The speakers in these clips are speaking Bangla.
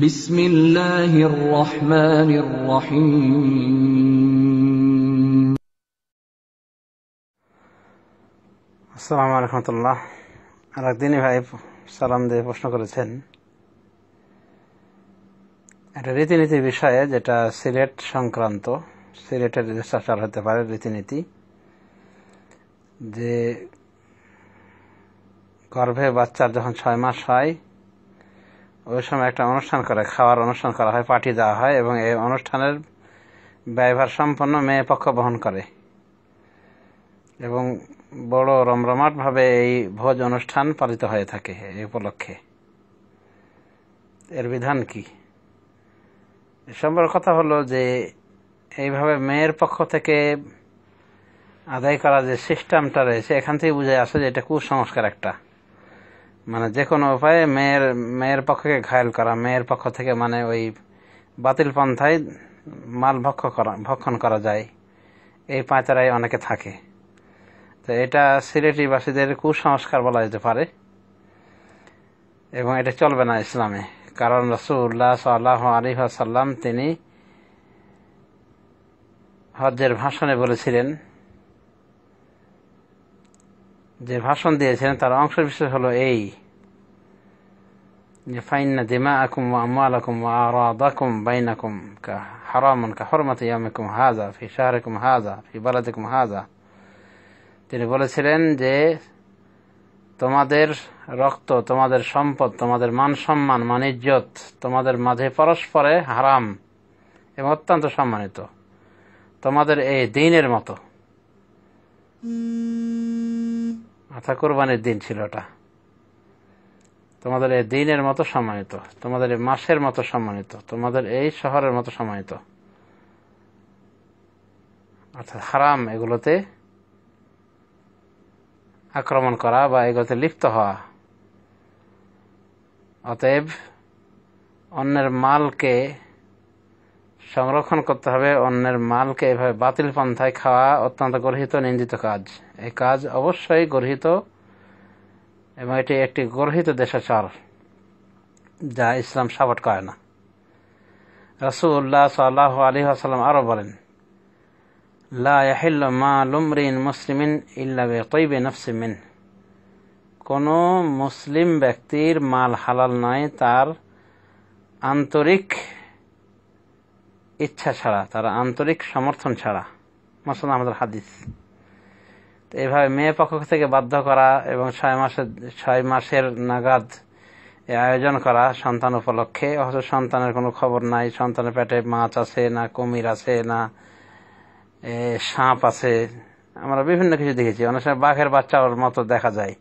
বিসমিল্লাহির রহমানির রহিম। আসসালামু আলাইকুম রহমতুল্লাহ। আর একদিনই ভাই সালাম দিয়ে প্রশ্ন করেছেন। একটা রীতিনীতির বিষয়ে যেটা সিলেট সংক্রান্ত, সিলেটের রেজিস্ট্রাচার হতে পারে রীতিনীতি, যে গর্ভে বাচ্চার যখন ছয় মাস হয় ওই সময় একটা অনুষ্ঠান করে, খাওয়ার অনুষ্ঠান করা হয়, পার্টি দেওয়া হয় এবং এই অনুষ্ঠানের ব্যয়ভার সম্পন্ন মেয়ে পক্ষ বহন করে। এবং বড় রমরমাটভাবে এই ভোজ অনুষ্ঠান পালিত হয়ে থাকে এই উপলক্ষে। এর বিধান কি? এ সম্পর্কে কথা হলো যে, এইভাবে মেয়ের পক্ষ থেকে আদায় করা যে সিস্টেমটা রয়েছে, এখান থেকে বুঝে আসে যে এটা কুসংস্কার একটা। মানে যে কোনো উপায়ে মেয়ের মেয়ের পক্ষকে ঘায়ল করা, মেয়ের পক্ষ থেকে মানে ওই বাতিল পন্থায় মাল ভক্ষ করা, ভক্ষণ করা যায়। এই পাঁচারাই অনেকে থাকে। তো এটা সিলেটিবাসীদের কুসংস্কার বলা যেতে পারে। এবং এটা চলবে না ইসলামে। কারণ রসুল্লাহ সাল্লাহ আলী সাল্লাম তিনি হজ্জের ভাষণে বলেছিলেন যে ভাষণ দিয়েছিলেন, তার অংশ বিশেষ হলো এই। যে ফাইন্না দিমা আকুম আমালাকুম আরাদাকুম বাইনাকুম কা হারামুন কা হরমত ইয়ামিকুম হাজা ফি শাহরিকুম হাজা ফি বালাদিকুম হাজা তিনি বলেছিলেন যে, তোমাদের রক্ত, তোমাদের সম্পদ, তোমাদের মান সম্মান, মান ইজ্জত, তোমাদের মাঝে পরস্পরে হারাম এবং অত্যন্ত সম্মানিত। তোমাদের এই দিনের মতো। অর্থাৎ কোরবানির দিন ছিল ওটা। তোমাদের এই দিনের মতো সম্মানিত, তোমাদের এই মাসের মতো সম্মানিত, তোমাদের এই শহরের মতো সম্মানিত। অর্থাৎ হারাম এগুলোতে আক্রমণ করা বা এগুলোতে লিপ্ত হওয়া। অতএব অন্যের মালকে সংরক্ষণ করতে হবে অন্যের মালকে এভাবে বাতিল পন্থায় খাওয়া অত্যন্ত গর্হিত, নিন্দিত কাজ। এই কাজ অবশ্যই গর্হিত এবং এটি একটি গর্হিত দেশাচার যা ইসলাম সাপোর্ট করে না। রসুল্লাহ সাল্লাহ আলী আসাল্লাম আরও বলেন, লা ইয়াহিল্ল মা লুমরিন মুসলিমিন ইল্লা বেতইবে নফসি মিন। কোনো মুসলিম ব্যক্তির মাল হালাল নয়, তার আন্তরিক ইচ্ছা ছাড়া, তার আন্তরিক সমর্থন ছাড়া মাসাল আমাদের হাদিস। তো এইভাবে মেয়ে পক্ষ থেকে বাধ্য করা এবং ছয় মাসের ছয় মাসের নাগাদ আয়োজন করা সন্তান উপলক্ষে, অথচ সন্তানের কোনো খবর নাই, সন্তানের পেটে মাছ আছে না কুমির আছে না সাপ আছে। আমরা বিভিন্ন কিছু দেখেছি। অনেক সময় বাঘের বাচ্চার মতো দেখা যায়।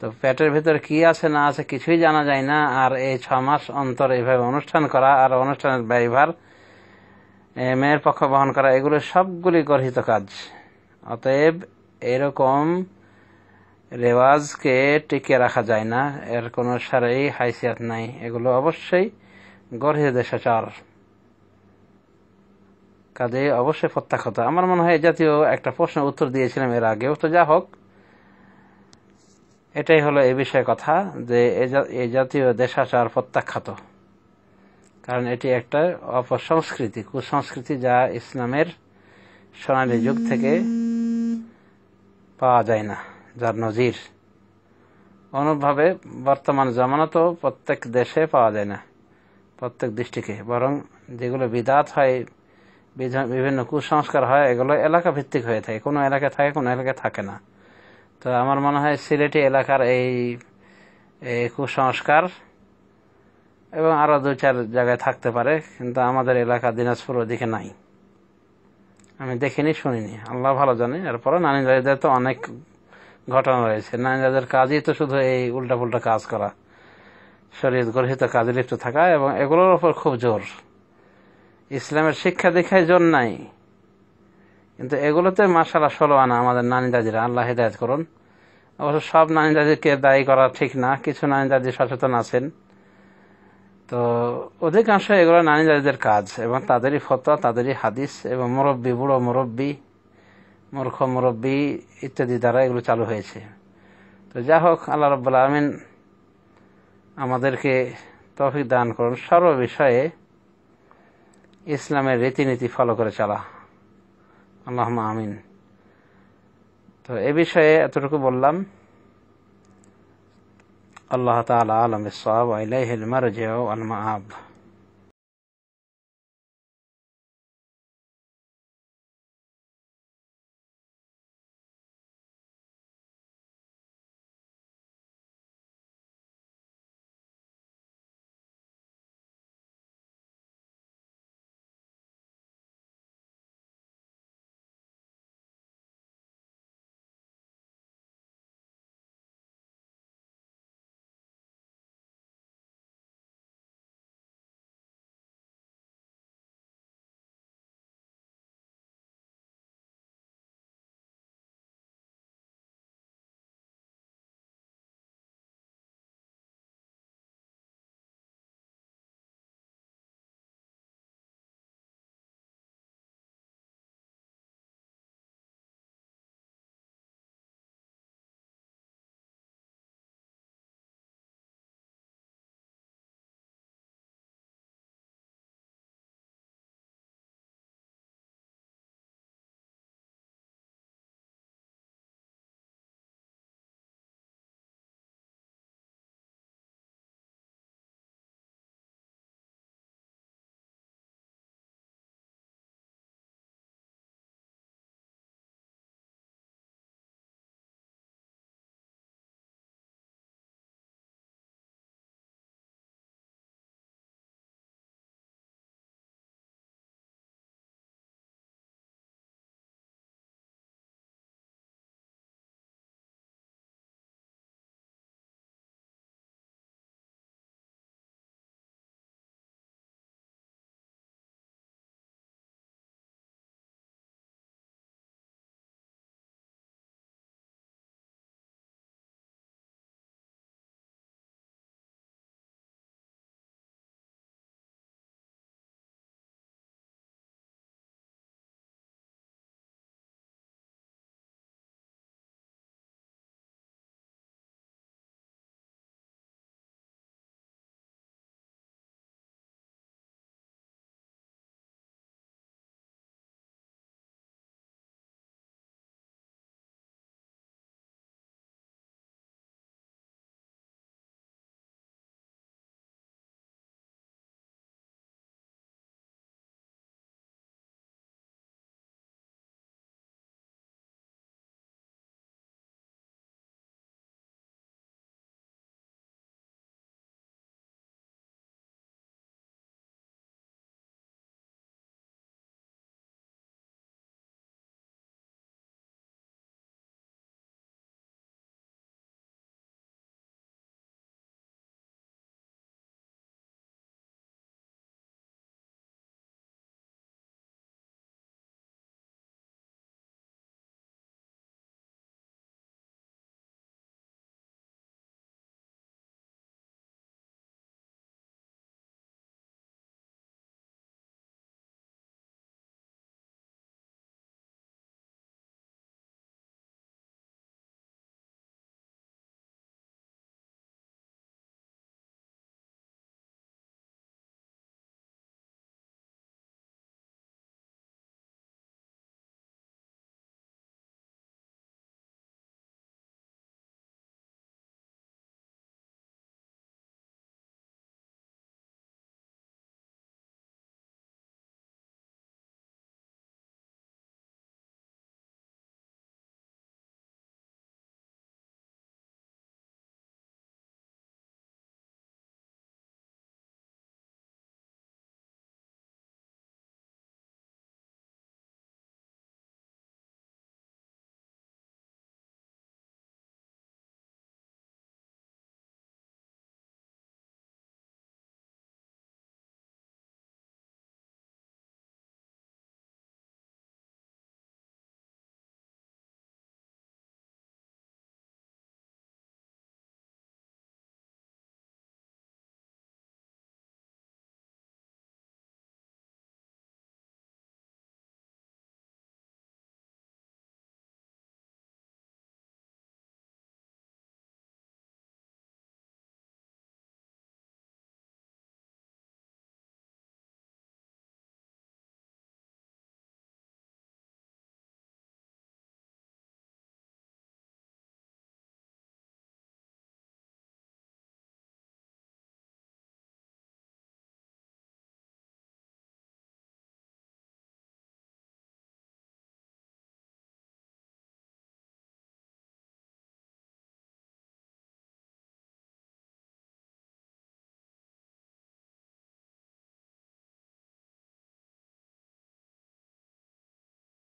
তো পেটের ভিতরে কি আছে, না আছে কিছুই জানা যায় না। আর এই ছ মাস অন্তর এইভাবে অনুষ্ঠান করা আর অনুষ্ঠানের ব্যয়ভার মেয়ের পক্ষ বহন করা এগুলো সবগুলি গর্হিত কাজ। অতএব এরকম রেওয়াজকে টিকে রাখা যায় না। এর কোনো সারাই হাইসিয়াত নাই। এগুলো অবশ্যই গর্হিত দেশাচার। কাজে অবশ্যই প্রত্যাখ্যাত। আমার মনে হয় জাতীয় একটা প্রশ্ন উত্তর দিয়েছিলাম এর আগেও। তো যা হোক, এটাই হলো এ বিষয়ে কথা যে এ জাতীয় দেশাচার প্রত্যাখ্যাত। কারণ এটি একটা অপসংস্কৃতি, কুসংস্কৃতি যা ইসলামের সোনালী যুগ থেকে পাওয়া যায় না, যার নজির। অনুভাবে বর্তমান জমানাতেও প্রত্যেক দেশে পাওয়া যায় না, প্রত্যেক দৃষ্টিকে। বরং যেগুলো বিদাত হয় বিভিন্ন কুসংস্কার হয়, এগুলো এলাকা ভিত্তিক হয়ে থাকে। কোনো এলাকায় থাকে, কোনো এলাকায় থাকে না। তো আমার মনে হয় সিলেটি এলাকার এই কুসংস্কার এবং আরও দু চার জায়গায় থাকতে পারে, কিন্তু আমাদের এলাকা দিনাজপুর ওদিকে নাই। আমি দেখিনি, শুনিনি। আল্লাহ ভালো জানি। এরপরে নানিদারিদের তো অনেক ঘটনা রয়েছে। নানিদাদের কাজই তো শুধু এই উল্টা পুল্টা কাজ করা। শরীর গর্হিত কাজে লিপ্ত থাকা এবং এগুলোর ওপর খুব জোর। ইসলামের শিক্ষা দীক্ষায় জোর নাই। কিন্তু এগুলোতে মাসালা ষোলো আনা আমাদের নানি দাদিরা আল্লাহ হেদায়ত করুন। অবশ্য সব নানি দাদিকে দায়ী করা ঠিক না। কিছু নানি দাদি সচেতন আছেন। তো অধিকাংশ এগুলো নানি দাদিদের কাজ এবং তাদেরই ফতোয়া, তাদেরই হাদিস এবং মুরব্বী, বুড়ো মুরব্বী, মূর্খ মুরব্বী ইত্যাদি দ্বারা এগুলো চালু হয়েছে। তো যা হোক, আল্লাহ রব্বুল আলমিন আমাদেরকে তৌফিক দান করুন। সর্ব বিষয়ে ইসলামের রীতিনীতি ফলো করে চলা। আল্লাহ আমিন। তো এ বিষয়ে এতটুকু বললাম। الله تعالى أعلم الصواب وإليه المرجع والمآب